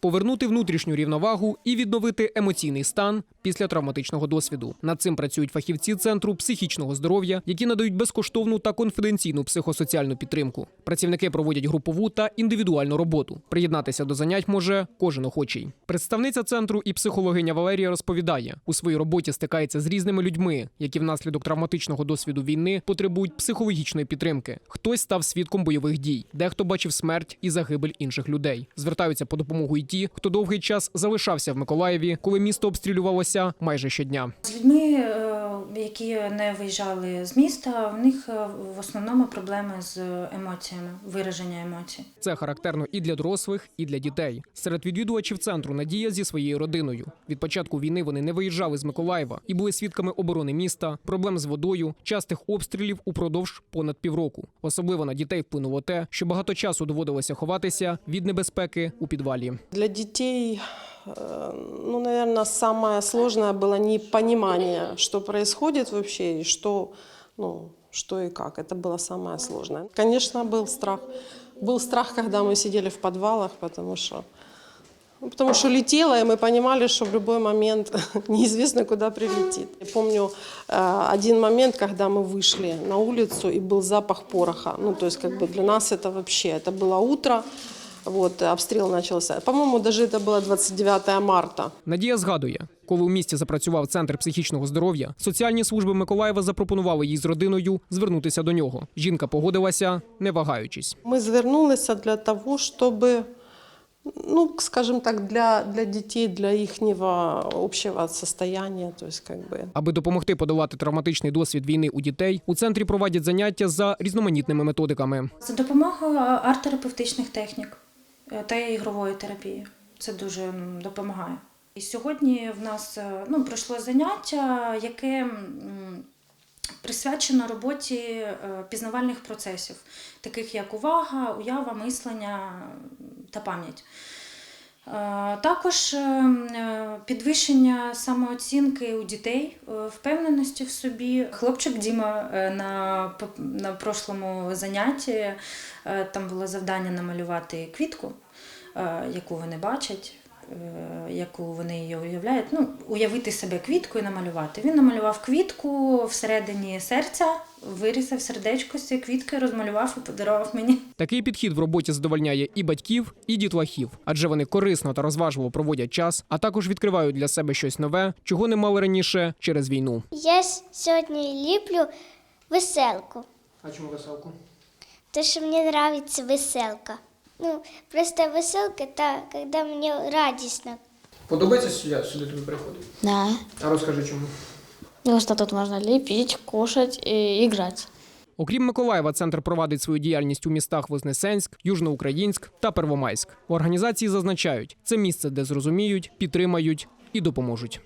повернути внутрішню рівновагу і відновити емоційний стан після травматичного досвіду. Над цим працюють фахівці центру психічного здоров'я, які надають безкоштовну та конфіденційну психосоціальну підтримку. Працівники проводять групову та індивідуальну роботу. Приєднатися до занять може кожен охочий. Представниця центру і психологиня Валерія розповідає, у своїй роботі стикається з різними людьми, які внаслідок травматичного досвіду війни потребують психологічної підтримки. Хтось став свідком бойових дій, дехто бачив смерть і загибель інших людей. Звертаються по допомогу і ті, хто довгий час залишався в Миколаєві, коли місто обстрілювалося майже щодня. З людьми, е, які не виїжджали з міста, в них е, в основному проблеми з емоціями, вираження емоцій. Це характерно і для дорослих, і для дітей. Серед відвідувачів центру Надія зі своєю родиною. Від початку війни вони не виїжджали з Миколаєва і були свідками оборони міста, проблем з водою, частих обстрілів упродовж понад півроку. Особливо на дітей вплинуло те, що багато часу доводилося ховатися від небезпеки у підвалі. Для детей, э, ну, наверное, самое сложное было непонимание, что происходит вообще и что, ну, что и как. Это было самое сложное. Конечно, был страх. Был страх, когда мы сидели в подвалах, потому что, ну, потому что летело, и мы понимали, что в любой момент неизвестно, куда прилетит. Я помню э, один момент, когда мы вышли на улицу, и был запах пороха. Ну, то есть, как бы для нас это вообще, это было утро, вот, обстрел начался. По-моему, даже это было 29 марта. Надія згадує, коли у місті запрацював центр психічного здоров'я, соціальні служби Миколаєва запропонували їй з родиною звернутися до нього. Жінка погодилася, не вагаючись. Мы звернулись для того, чтобы, ну, скажем так, для, для детей, для их общего состояния, то есть как бы Аби допомогти подолати травматичний досвід війни у дітей, у центрі проводять заняття за різноманітними методиками. За допомогою арт-терапевтичних технік е, та ігрової терапії. Це дуже допомагає. І сьогодні в нас е, ну, пройшло заняття, яке присвячено роботі е, пізнавальних процесів, таких як увага, уява, мислення та пам'ять. Е, Також е, е, підвищення самооцінки у дітей, впевненості в собі. Хлопчик Діма на, на прошлому занятті там було завдання намалювати квітку, яку вони бачать, яку вони її уявляють. Ну, уявити себе квітку і намалювати. Він намалював квітку всередині серця, вирізав сердечко з цієї квітки, розмалював і подарував мені. Такий підхід в роботі задовольняє і батьків, і дітлахів, адже вони корисно та розважливо проводять час, а також відкривають для себе щось нове, чого не мали раніше через війну. Я сьогодні ліплю веселку, А чому веселку? тому що мені подобається веселка. Ну, просто веселка та коли мені радісно. Подобається сюди, сюди тобі приходить? Да. А розкажи чому. Потому что тут можно лепить, кушать и играть. Окрім Миколаєва, центр провадить свою діяльність у містах Вознесенськ, Южноукраїнськ та Первомайськ. В організації зазначають, це місце, де зрозуміють, підтримають і допоможуть.